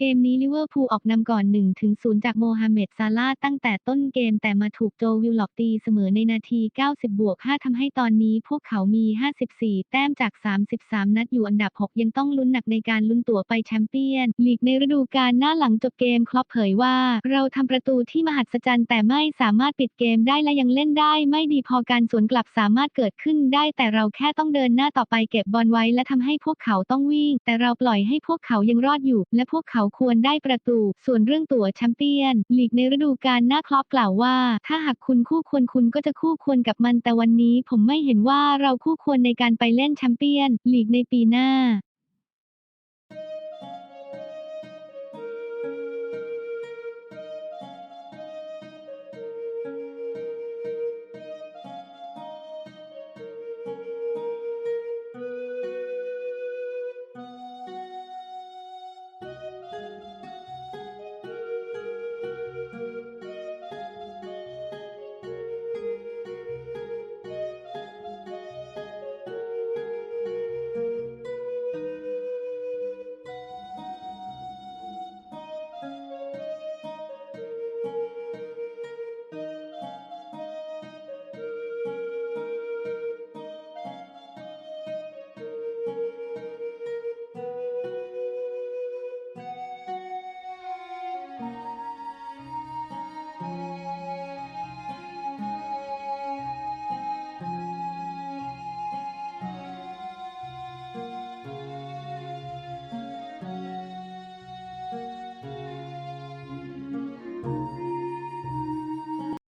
เกมนี้ลิเวอร์พูลออกนำก่อน 1-0 จากโมฮัมเหม็ดซาลาตั้งแต่ต้นเกมแต่มาถูกโจวิลล็อกตีเสมอในนาที 90 บวก 5ทำให้ตอนนี้พวกเขามี 54 แต้มจาก 33 นัดอยู่อันดับ 6 ยังต้องลุ้นหนักในการลุ้นตั๋วไปแชมเปี้ยนลีกในฤดูกาลหน้าหลังจบเกมคลอปเผยว่า เราทำประตูที่มหัศจรรย์แต่ไม่สามารถปิดเกมได้และยังเล่นได้ ไม่ดีพอการสวนกลับสามารถเกิดขึ้นได้ แต่เราแค่ต้องเดินหน้าต่อไปเก็บบอลไว้ และทำให้พวกเขาต้องวิ่ง แต่เราปล่อยให้พวกเขายังรอดอยู่ และพวกเขาเขาควรได้ประตู ส่วนเรื่องตั๋วแชมเปี้ยนลีกในฤดูกาลหน้าคลอปกล่าวว่า ถ้าหากคุณคู่ควรคุณก็จะคู่ควรกับมันแต่วันนี้ผมไม่เห็นว่าเราคู่ควรในการไปเล่นแชมเปี้ยนลีกในปีหน้า